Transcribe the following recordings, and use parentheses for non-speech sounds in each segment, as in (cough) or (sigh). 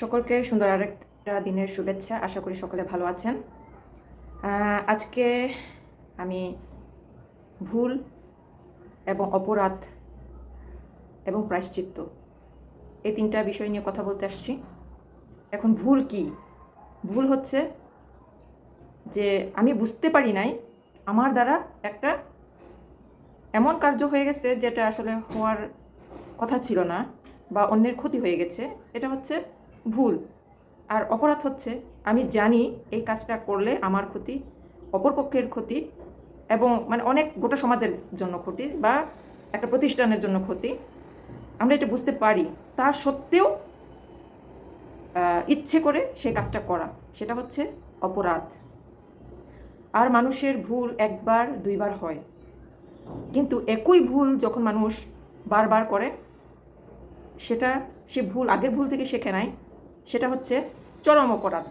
সকলকে সুন্দর আরেকটা দিনের শুভেচ্ছা। আশা করি সকলে ভালো আছেন। আজকে আমি ভুল এবং অপরাধ এবং প্রায়শ্চিত্ত এই তিনটা বিষয় নিয়ে কথা বলতে আসছি। এখন ভুল কি? ভুল হচ্ছে যে আমি বুঝতে পারি নাই আমার দ্বারা একটা এমন কার্য হয়ে গেছে যেটা আসলে হওয়ার কথা ছিল না বা অন্যের ক্ষতি হয়ে গেছে। এটা হচ্ছে ভুল। আর অপরাধ হচ্ছে, আমি জানি এই কাজটা করলে আমার ক্ষতি অপরপক্ষের ক্ষতি এবং মানে অনেক গোটা সমাজের জন্য ক্ষতি বা একটা প্রতিষ্ঠানের জন্য ক্ষতি। আমরা এটা বুঝতে পারি। তা সত্ত্বেও ইচ্ছে করে সেই কাজটা করা। সেটা হচ্ছে অপরাধ। আর মানুষের ভুল একবার, দুইবার হয়। কিন্তু একই ভুল যখন মানুষ বারবার করে, সেটা সে ভুল, আগের ভুল থেকে শেখে নাই সেটা হচ্ছে চরম অপরাধ।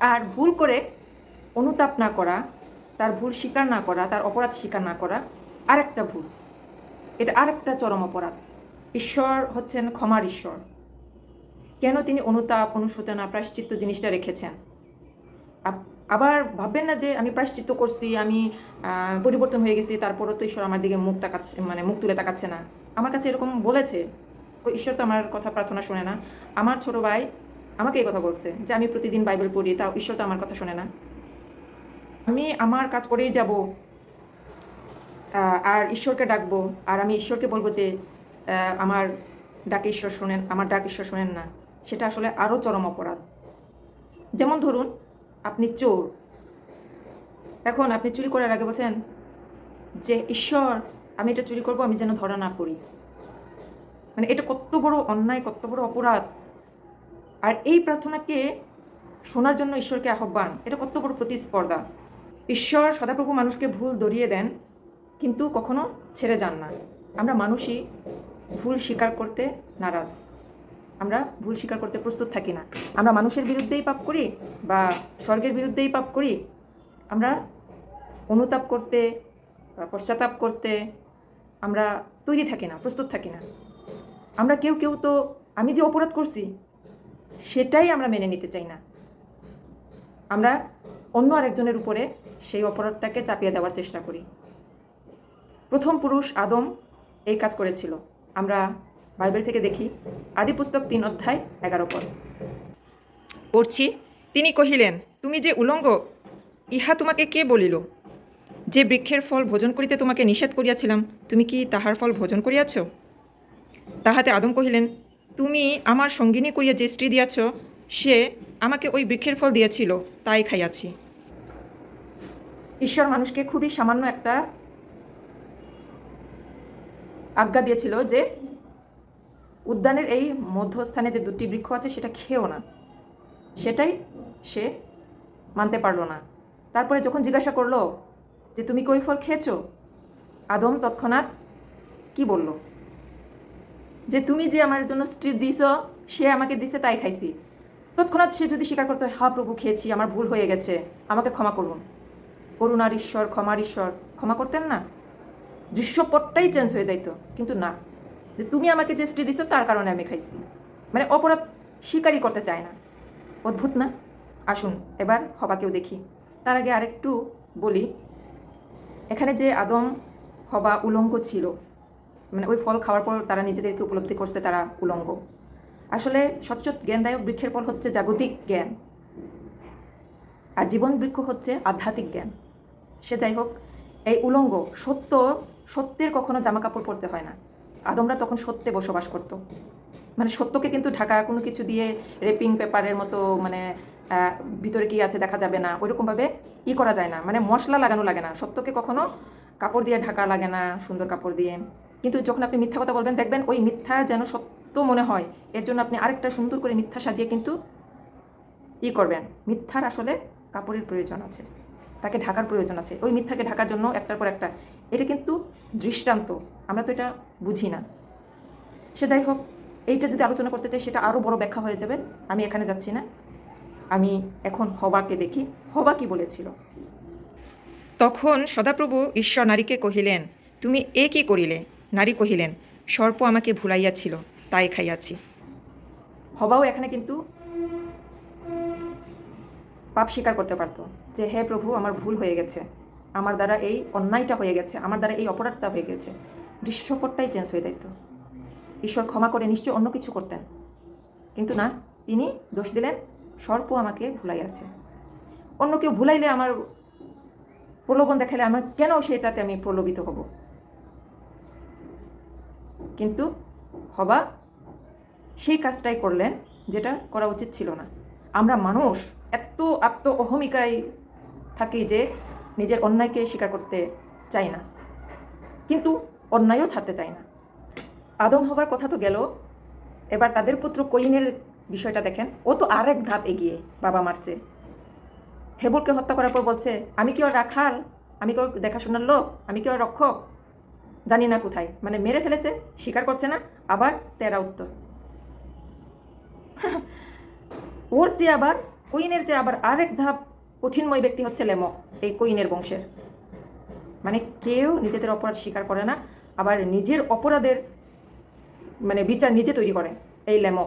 আর ভুল করে অনুতাপ না করা, তার ভুল স্বীকার না করা, তার অপরাধ স্বীকার না করা আরেকটা ভুল। এটা আরেকটা চরম অপরাধ। ঈশ্বর হচ্ছেন ক্ষমার ঈশ্বর। কেন তিনি অনুতাপ, অনুশোচনা, প্রায়শ্চিত্ত জিনিসটা রেখেছেন? আবার ভাববেন না যে আমি প্রায়শ্চিত্ত করছি, আমি পরিবর্তন হয়ে গেছি, তারপরও তো ঈশ্বর আমার দিকে মুখ তাকাচ্ছে মানে মুখ তুলে তাকাচ্ছে না। আমার কাছে এরকম বলেছে। ঈশ্বর তো আমার কথা প্রার্থনা শোনে না। আমার ছোট ভাই আমাকে এই কথা বলছে যে আমি প্রতিদিন বাইবেল পড়ি, তাও ঈশ্বর তো আমার কথা শোনে না। আমি আমার কাজ করেই যাব আর ঈশ্বরকে ডাকবো, আর আমি ঈশ্বরকে বলব যে আমার ডাকে ঈশ্বর শোনেন, আমার ডাক ঈশ্বর শোনেন না। সেটা আসলে আরও চরম অপরাধ। যেমন ধরুন, আপনি চোর। এখন আপনি চুরি করার আগে বলছেন যে, ঈশ্বর, আমি এটা চুরি করব, আমি যেন ধরা না পড়ি। মানে এটা কত বড় অন্যায়, কত বড় অপরাধ। আর এই প্রার্থনাকে শোনার জন্য ঈশ্বরকে আহ্বান, এটা কত বড় প্রতিস্পর্ধা। ঈশ্বর সদাপ্রভু মানুষকে ভুল ধরিয়ে দেন, কিন্তু কখনো ছেড়ে যান না। আমরা মানুষই ভুল স্বীকার করতে নারাজ। আমরা ভুল স্বীকার করতে প্রস্তুত থাকি না। আমরা মানুষের বিরুদ্ধেই পাপ করি বা স্বর্গের বিরুদ্ধেই পাপ করি। আমরা অনুতাপ করতে পশ্চাতাপ করতে আমরা তৈরি থাকি না, প্রস্তুত থাকি না। আমরা কেউ কেউ তো আমি যে অপরাধ করছি, সেটাই আমরা মেনে নিতে চাই না। আমরা অন্য আরেকজনের উপরে সেই অপরাধটাকে চাপিয়ে দেওয়ার চেষ্টা করি। প্রথম পুরুষ আদম এই কাজ করেছিল। আমরা বাইবেল থেকে দেখি, আদি পুস্তক তিন অধ্যায় এগারো পদ। পড়ছি, তিনি কহিলেন, তুমি যে উলঙ্গ, ইহা তোমাকে কে বলিল? যে বৃক্ষের ফল ভোজন করিতে তোমাকে নিষেধ করিয়াছিলাম, তুমি কি তাহার ফল ভোজন করিয়াছ? তাহাতে আদম কহিলেন, তুমি আমার সঙ্গিনী করিয়া যে স্ত্রী দিয়াছ, সে আমাকে ওই বৃক্ষের ফল দিয়েছিল, তাই খাইয়াছি। ঈশ্বর মানুষকে খুবই সামান্য একটা আজ্ঞা দিয়েছিল যে, উদ্যানের এই মধ্যস্থানে যে দুটি বৃক্ষ আছে, সেটা খেও না। সেটাই সে মানতে পারল না। তারপরে যখন জিজ্ঞাসা করল যে, তুমি কই ফল খেয়েছো? আদম তৎক্ষণাৎ কি বলল? যে তুমি যে আমার জন্য স্ত্রী দিছ, সে আমাকে দিছে তাই খাইছি। তৎক্ষণাৎ সে যদি স্বীকার করতো হা, প্রভু, খেয়েছি, আমার ভুল হয়ে গেছে, আমাকে ক্ষমা করুন। করুণার ঈশ্বর, ক্ষমার ঈশ্বর, ক্ষমা করতেন না? দৃশ্যপটটাই চেঞ্জ হয়ে যাইতো, কিন্তু না। যে তুমি আমাকে যে স্ত্রী দিছো, তার কারণে আমি খাইছি। মানে অপরাধ স্বীকারই করতে চায় না। অদ্ভুত না? আসুন, এবার হবাকেও দেখি। তার আগে আরেকটু বলি। এখানে যে আদম হবা উলঙ্গ ছিল মানে ওই ফল খাওয়ার পর তারা নিজেদেরকে উপলব্ধি করছে, তারা উলঙ্গ। আসলে সচ্চত জ্ঞানদায়ক বৃক্ষের ফল হচ্ছে জাগতিক জ্ঞান। আর জীবন বৃক্ষ হচ্ছে আধ্যাত্মিক জ্ঞান। সে যাই হোক, এই উলঙ্গ, সত্য, সত্যের কখনো জামা কাপড় পরতে হয় না। আদমরা তখন সত্যে বসবাস করত। মানে সত্যকে কিন্তু ঢাকা কোনো কিছু দিয়ে রেপিং পেপারের মতো মানে ভিতরে কি আছে দেখা যাবে না। ওইরকমভাবে ই করা যায় না। মানে মশলা লাগানো লাগে না। সত্যকে কখনো কাপড় দিয়ে ঢাকা লাগে না, সুন্দর কাপড় দিয়ে। কিন্তু যখন আপনি মিথ্যা কথা বলবেন, দেখবেন ওই মিথ্যা যেন সত্য মনে হয়, এর জন্য আপনি আরেকটা সুন্দর করে মিথ্যা সাজিয়ে কিন্তু ই করবেন। মিথ্যার আসলে কাপড়ের প্রয়োজন আছে, তাকে ঢাকার প্রয়োজন আছে। ওই মিথ্যাকে ঢাকার জন্য একটার পর একটা। এটা কিন্তু দৃষ্টান্ত, আমরা তো এটা বুঝি না। সে যাই হোক, এইটা যদি আলোচনা করতে চাই, সেটা আরও বড় ব্যাখ্যা হয়ে যাবে। আমি এখানে যাচ্ছি না। আমি এখন হবাকে দেখি। হবা কি বলেছিল? তখন সদাপ্রভু ঈশ্বর নারীকে কহিলেন, তুমি এ কি করিলে? নারী কহিলেন, সর্প আমাকে ভুলাইয়াছিল, তাই খাইয়াছি। হবাও এখানে কিন্তু পাপ স্বীকার করতে পারতো যে, হে প্রভু, আমার ভুল হয়ে গেছে। আমার দ্বারা এই অন্যায়টা হয়ে গেছে, আমার দ্বারা এই অপরাধটা হয়ে গেছে। দৃশ্যপটটাই চেঞ্জ হয়ে যেত ঈশ্বর ক্ষমা করে নিশ্চয় অন্য কিছু করতেন। কিন্তু না, তিনি দোষ দিলেন, সর্প আমাকে ভুলাইয়াছে। অন্য কেউ ভুলাইলে আমার প্রলোভন দেখালে আমার কেন সেটাতে আমি প্রলোভিত হব? কিন্তু হবা সেই কাজটাই করলেন যেটা করা উচিত ছিল না। আমরা মানুষ এত আত্ম অহমিকায় থাকি যে নিজের অন্যায়কে স্বীকার করতে চাই না। কিন্তু অন্যায়ও ছাড়তে চাই না। আদম হবার কথা তো গেল। এবার তাদের পুত্র কইনের বিষয়টা দেখেন। ও তো আরেক ধাপ এগিয়ে বাবা মারছে। হেবুলকে হত্যা করার পর বলছে, আমি কি ওর রাখাল? আমি কি ওর দেখাশোনার লোক? আমি কি ওর রক্ষক? জানি না কোথায়। মানে মেরে ফেলেছে, স্বীকার করছে না, আবার তেরা উত্তর। (laughs) ওর চেয়ে আবার, কুইনের চেয়ে আবার আরেক ধাপ কঠিনময় ব্যক্তি হচ্ছে লেমো, এই কুইনের বংশের। মানে কেউ নিজেদের অপরাধ স্বীকার করে না, আবার নিজের অপরাধের মানে বিচার নিজে তৈরি করে, এই লেমো।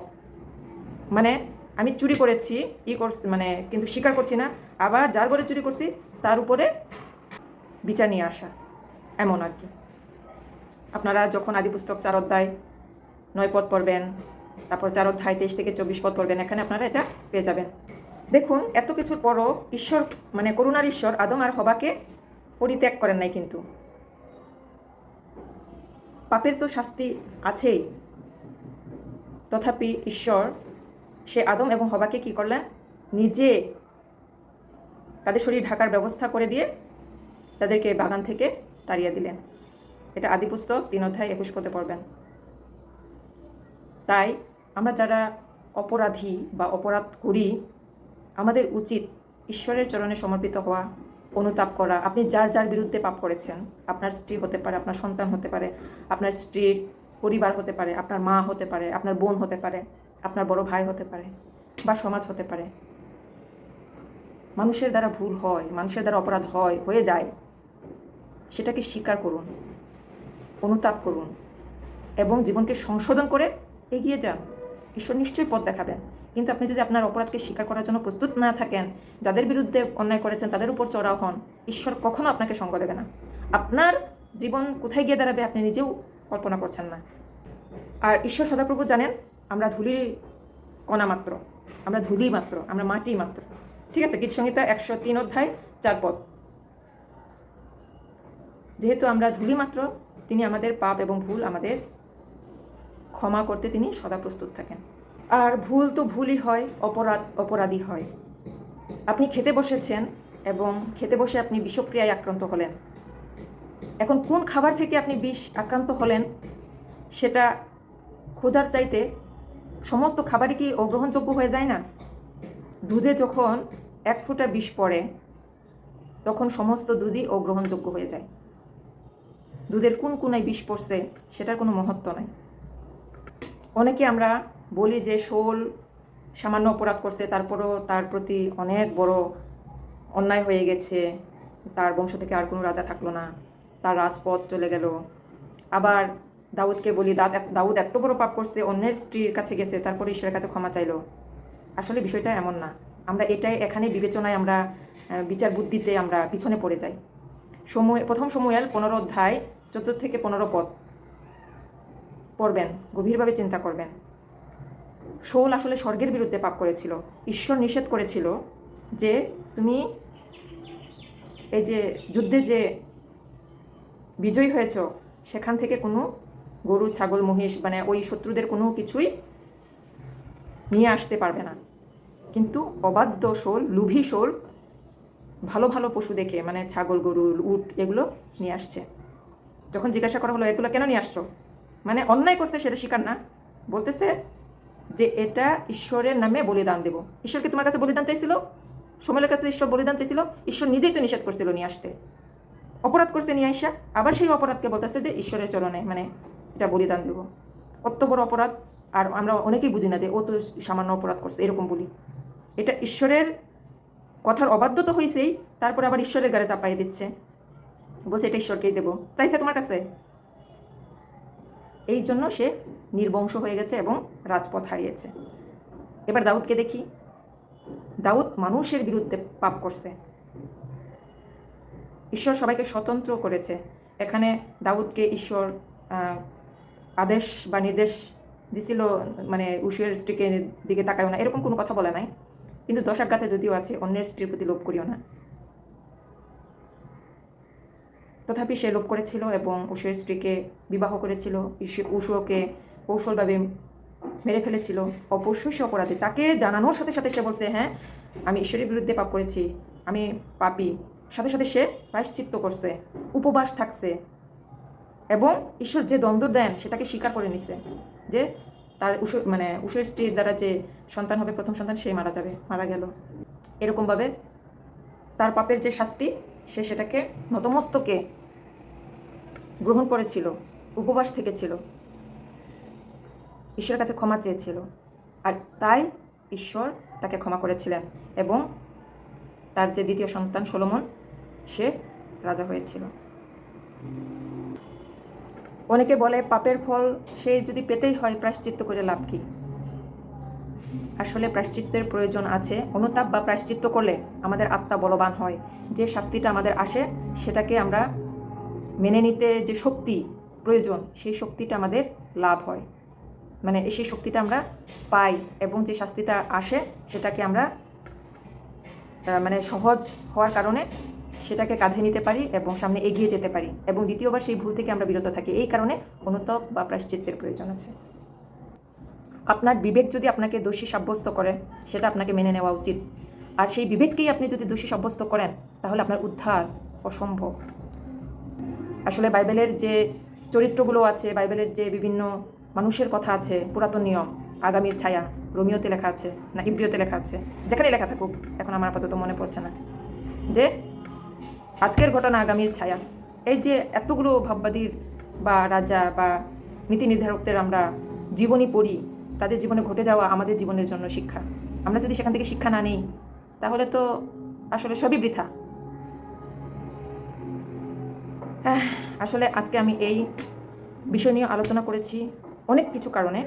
মানে আমি চুরি করেছি, ই করছি মানে কিন্তু স্বীকার করছি না, আবার যার ঘরে চুরি করছি, তার উপরে বিচার নিয়ে আসা, এমন আর কি। আপনারা যখন আদি পুস্তক চার অধ্যায় নয় পদ পড়বেন, তারপর চার অধ্যায় তেইশ থেকে চব্বিশ পদ পড়বেন, এখানে আপনারা এটা পেয়ে যাবেন। দেখুন, এত কিছুর পরও ঈশ্বর মানে করুণার ঈশ্বর আদম আর হবাকে পরিত্যাগ করেন নাই কিন্তু। পাপের তো শাস্তি আছেই। তথাপি ঈশ্বর, সে আদম এবং হবাকে কি করলেন? নিজে তাদের শরীর ঢাকার ব্যবস্থা করে দিয়ে তাদেরকে বাগান থেকে তাড়িয়ে দিলেন। এটা আদি পুস্তক, তিন অধ্যায় একুশ পদে পড়বেন। তাই আমরা যারা অপরাধী বা অপরাধ করি, আমাদের উচিত ঈশ্বরের চরণে সমর্পিত হওয়া, অনুতাপ করা। আপনি যার যার বিরুদ্ধে পাপ করেছেন, আপনার স্ত্রী হতে পারে, আপনার সন্তান হতে পারে, আপনার স্ত্রীর পরিবার হতে পারে, আপনার মা হতে পারে, আপনার বোন হতে পারে, আপনার বড় ভাই হতে পারে বা সমাজ হতে পারে। মানুষের দ্বারা ভুল হয়, মানুষের দ্বারা অপরাধ হয়, হয়ে যায়। সেটাকে স্বীকার করুন। অনুতাপ করুন এবং জীবনকে সংশোধন করে এগিয়ে যান। ঈশ্বর নিশ্চয়ই পথ দেখাবেন। কিন্তু আপনি যদি আপনার অপরাধকে স্বীকার করার জন্য প্রস্তুত না থাকেন, যাদের বিরুদ্ধে অন্যায় করেছেন, তাদের উপর চড়াও হন, ঈশ্বর কখনো আপনাকে সঙ্গ দেবে না। আপনার জীবন কোথায় গিয়ে দাঁড়াবে আপনি নিজেও কল্পনা করছেন না। আর ঈশ্বর সদাপ্রভু জানেন, আমরা ধুলির কণা মাত্র, আমরা ধুলি মাত্র, আমরা মাটি মাত্র। ঠিক আছে গীত সংহিতা একশো তিন অধ্যায় চার পদ। যেহেতু আমরা ধুলি মাত্র তিনি আমাদের পাপ এবং ভুল আমাদের ক্ষমা করতে তিনি সদা প্রস্তুত থাকেন। আর ভুল তো ভুলই হয়, অপরাধ অপরাধী হয়। আপনি খেতে বসেছেন এবং খেতে বসে আপনি বিষক্রিয়ায় আক্রান্ত হলেন। এখন কোন খাবার থেকে আপনি বিষ আক্রান্ত হলেন সেটা খোঁজার চাইতে সমস্ত খাবারই কি অগ্রহণযোগ্য হয়ে যায় না? দুধে যখন এক ফোঁটা বিষ পড়ে, তখন সমস্ত দুধই অগ্রহণযোগ্য হয়ে যায়। দুধের কোন কোনায় বিষ পড়ছে সেটার কোনো মহত্ব নাই। অনেকে আমরা বলি যে শোল সামান্য অপরাধ করছে, তারপরও তার প্রতি অনেক বড় অন্যায় হয়ে গেছে, তার বংশ থেকে আর কোনো রাজা থাকল না, তার রাজপথ চলে গেল। আবার দাউদকে বলি দাদ দাউদ এত বড় পাপ করছে, অন্যের স্ত্রীর কাছে গেছে, তারপরে ঈশ্বরের কাছে ক্ষমা চাইলো। আসলে বিষয়টা এমন না। আমরা এটাই এখানে বিবেচনায় আমরা বিচার বুদ্ধিতে আমরা পিছনে পড়ে যাই। সময়, প্রথম সময়াল পনেরো অধ্যায় চোদ্দ থেকে পনেরো পদ পড়বেন, গভীরভাবে চিন্তা করবেন। শোল আসলে স্বর্গের বিরুদ্ধে পাপ করেছিল। ঈশ্বর নিষেধ করেছিল যে তুমি এই যে যুদ্ধে যে বিজয়ী হয়েছ, সেখান থেকে কোনো গরু, ছাগল, মহিষ মানে ওই শত্রুদের কোনো কিছুই নিয়ে আসতে পারবে না। কিন্তু অবাধ্য শোল, লুভি শোল ভালো ভালো পশু দেখে মানে ছাগল, গরু, উট, এগুলো নিয়ে আসছে। যখন জিজ্ঞাসা করা হলো, এগুলো কেন নিয়ে আসছো? মানে অন্যায় করছে, সেটা স্বীকার না। বলতেছে যে, এটা ঈশ্বরের নামে বলিদান দেব। ঈশ্বর কি তোমার কাছে বলিদান চাইছিল? সময়ের কাছে ঈশ্বর বলিদান চাইছিল? ঈশ্বর নিজেই তো নিষেধ করছিল নিয়ে আসতে। অপরাধ করছে নিয়ে আইসা। আবার সেই অপরাধকে বলতেছে যে, ঈশ্বরের চরণে মানে এটা বলিদান দেব। কত বড় অপরাধ, আর আমরা অনেকেই বুঝি না যে, ও তো সামান্য অপরাধ করছে, এরকম বলি। এটা ঈশ্বরের কথার অবাধ্য তো হয়েছেই তারপর আবার ঈশ্বরের গাড়ে চাপাই দিচ্ছে। বলছে, এটা ঈশ্বরকেই দেবো। চাইছে তোমার কাছে? এই জন্য সে নির্বংশ হয়ে গেছে এবং রাজপথ হারিয়েছে। এবার দাউদকে দেখি। দাউদ মানুষের বিরুদ্ধে পাপ করছে। ঈশ্বর সবাইকে স্বতন্ত্র করেছে। এখানে দাউদকে ঈশ্বর আদেশ বা নির্দেশ দিছিল মানে উষের স্ত্রীকে দিকে তাকায়ও না। এরকম কোনো কথা বলে নাই। কিন্তু দশাজ্ঞাতে যদিও আছে, অন্যের স্ত্রীর প্রতি লোভ করিও না। তথাপি সে লোভ করেছিল এবং উষের স্ত্রীকে বিবাহ করেছিল। উষোকে কৌশলভাবে মেরে ফেলেছিল। অবশ্যই সে অপরাধী। তাকে জানানোর সাথে সাথে সে বলছে হ্যাঁ আমি ঈশ্বরের বিরুদ্ধে পাপ করেছি। আমি পাপি। সাথে সাথে সে প্রায়শ্চিত্ত করছে, উপবাস থাকছে এবং ঈশ্বর যে দ্বন্দ্ব দেন, সেটাকে স্বীকার করে নিছে যে তার উষ মানে উষের স্ত্রীর দ্বারা যে সন্তান হবে, প্রথম সন্তান সে মারা যাবে, মারা গেল। এরকমভাবে তার পাপের যে শাস্তি সে সেটাকে নতমস্তকে গ্রহণ করেছিল, উপবাস থেকেছিল। ঈশ্বরের কাছে ক্ষমা চেয়েছিল। আর তাই ঈশ্বর তাকে ক্ষমা করেছিলেন এবং তার যে দ্বিতীয় সন্তান সোলোমন, সে রাজা হয়েছিল। অনেকে বলে পাপের ফল সে যদি পেতেই হয়, প্রায়শ্চিত্ত করে লাভ কি? আসলে প্রায়শ্চিত্তের প্রয়োজন আছে, অনুতাপ বা প্রায়শ্চিত্ত করলে আমাদের আত্মা বলবান হয়। যে শাস্তিটা আমাদের আসে, সেটাকে আমরা মেনে নিতে যে শক্তি প্রয়োজন, সেই শক্তিটা আমাদের লাভ হয়। মানে সেই শক্তিটা আমরা পাই এবং যে শাস্তিটা আসে, সেটাকে আমরা মানে সহজ হওয়ার কারণে সেটাকে কাঁধে নিতে পারি এবং সামনে এগিয়ে যেতে পারি। এবং দ্বিতীয়বার সেই ভুল থেকে আমরা বিরত থাকি। এই কারণে অনুতপ বা প্রায়শ্চিত্তের প্রয়োজন আছে। আপনার বিবেক যদি আপনাকে দোষী সাব্যস্ত করে, সেটা আপনাকে মেনে নেওয়া উচিত। আর সেই বিবেককেই আপনি যদি দোষী সাব্যস্ত করেন, তাহলে আপনার উদ্ধার অসম্ভব। আসলে বাইবেলের যে চরিত্রগুলো আছে, বাইবেলের যে বিভিন্ন মানুষের কথা আছে, পুরাতন নিয়ম, আগামীর ছায়া, রোমিওতে লেখা আছে, না ইব্রিয়তে লেখা আছে যেখানে লেখা থাকুক, এখন আমার আপাতত মনে পড়ছে না। যে আজকের ঘটনা আগামীর ছায়া, এই যে এতগুলো ভাববাদীর বা রাজা বা নীতি নির্ধারকদের আমরা জীবনী পড়ি তাদের জীবনে ঘটে যাওয়া আমাদের জীবনের জন্য শিক্ষা। আমরা যদি সেখান থেকে শিক্ষা না নিই, তাহলে তো আসলে সবই বৃথা। আসলে আজকে আমি এই বিষয় নিয়ে আলোচনা করেছি অনেক কিছু কারণে।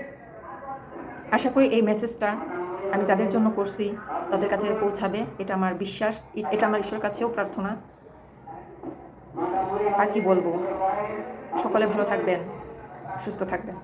আশা করি এই মেসেজটা আমি যাদের জন্য করছি, তাদের কাছে পৌঁছাবে। এটা আমার বিশ্বাস এটা আমার ঈশ্বরের কাছেও প্রার্থনা। আর কি বলব? সকলে ভালো থাকবেন, সুস্থ থাকবেন।